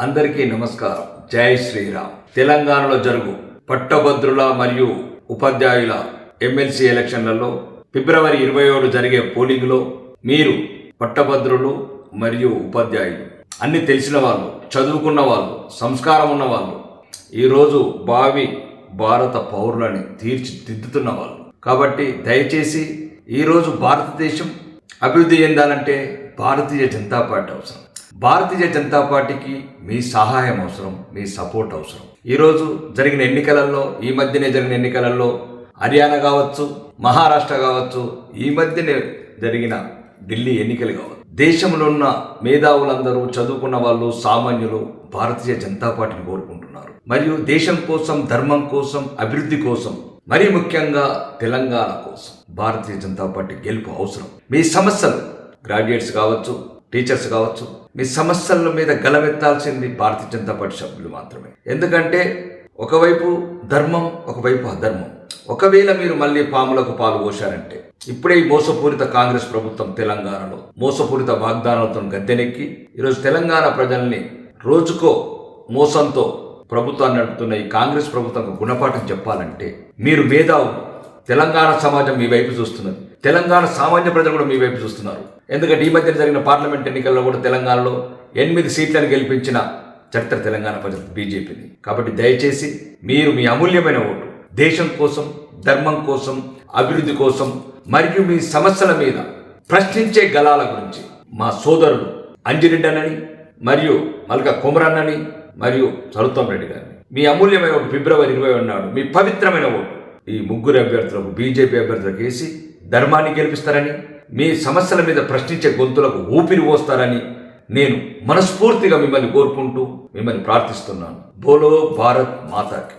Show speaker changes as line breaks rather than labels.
అందరికీ నమస్కారం. జై శ్రీరామ్. తెలంగాణలో జరుగు పట్టభద్రుల మరియు ఉపాధ్యాయుల ఎమ్మెల్సీ ఎలక్షన్లలో ఫిబ్రవరి ఇరవై ఏడు జరిగే పోలింగ్లో మీరు పట్టభద్రులు మరియు ఉపాధ్యాయులు. అన్ని తెలిసిన వాళ్ళు చదువుకున్న వాళ్ళు సంస్కారం ఉన్న వాళ్ళు ఈరోజు భావి భారత పౌరులని తీర్చిదిద్దుతున్న వాళ్ళు. కాబట్టి దయచేసి ఈరోజు భారతదేశం అభివృద్ధి చెందాలంటే భారతీయ జనతా పార్టీ అవసరం. భారతీయ జనతా పార్టీకి మీ సహాయం అవసరం మీ సపోర్ట్ అవసరం. ఈరోజు జరిగిన ఎన్నికలలో ఈ మధ్యనే జరిగిన ఎన్నికలలో హర్యానా కావచ్చు మహారాష్ట్ర కావచ్చు ఈ మధ్యనే జరిగిన ఢిల్లీ ఎన్నికలు కావచ్చు. దేశంలో ఉన్న మేధావులందరూ చదువుకున్న వాళ్ళు సామాన్యులు భారతీయ జనతా పార్టీని కోరుకుంటున్నారు. మరియు దేశం కోసం ధర్మం కోసం అభివృద్ధి కోసం మరీ ముఖ్యంగా తెలంగాణ కోసం భారతీయ జనతా పార్టీ గెలుపు అవసరం. మీ సమస్యలు గ్రాడ్యుయేట్స్ కావచ్చు టీచర్స్ కావచ్చు మీ సమస్యల మీద గలమెత్తాల్సింది భారతీయ జనతా పార్టీ సభ్యులు మాత్రమే. ఎందుకంటే ఒకవైపు ధర్మం ఒకవైపు అధర్మం. ఒకవేళ మీరు మళ్ళీ పాములకు పాలు పోశారంటే ఇప్పుడే ఈ మోసపూరిత కాంగ్రెస్ ప్రభుత్వం తెలంగాణలో మోసపూరిత వాగ్దానాలతో గద్దెనెక్కి ఈరోజు తెలంగాణ ప్రజల్ని రోజుకో మోసంతో ప్రభుత్వాన్ని నడుపుతున్న ఈ కాంగ్రెస్ ప్రభుత్వం గుణపాఠం చెప్పాలంటే మీరు మేధావులు తెలంగాణ సమాజం మీ వైపు చూస్తున్నది. తెలంగాణ సామాన్య ప్రజలు కూడా మీ వైపు చూస్తున్నారు. ఎందుకంటే ఈ మధ్య జరిగిన పార్లమెంట్ ఎన్నికల్లో కూడా తెలంగాణలో ఎనిమిది సీట్లను గెలిపించిన చరిత్ర తెలంగాణ ప్రజలు బీజేపీని. కాబట్టి దయచేసి మీరు మీ అమూల్యమైన ఓటు దేశం కోసం ధర్మం కోసం అభివృద్ధి కోసం మరియు మీ సమస్యల మీద ప్రశ్నించే గలాల గురించి మా సోదరుడు అంజిరెడ్డనని మరియు మల్క కుమరన్నని మరియు సరుత్తం రెడ్డి గారిని. మీ అమూల్యమైన ఓటు ఫిబ్రవరి ఇరవై నాడు మీ పవిత్రమైన ఓటు ఈ ముగ్గురు అభ్యర్థులకు బీజేపీ అభ్యర్థులకు వేసి ధర్మాన్ని గెలిపిస్తారని మీ సమస్యల మీద ప్రశ్నించే గొంతులకు ఊపిరి పోస్తారని నేను మనస్ఫూర్తిగా మిమ్మల్ని కోరుకుంటూ మిమ్మల్ని ప్రార్థిస్తున్నాను. బోలో భారత్ మాతాకి.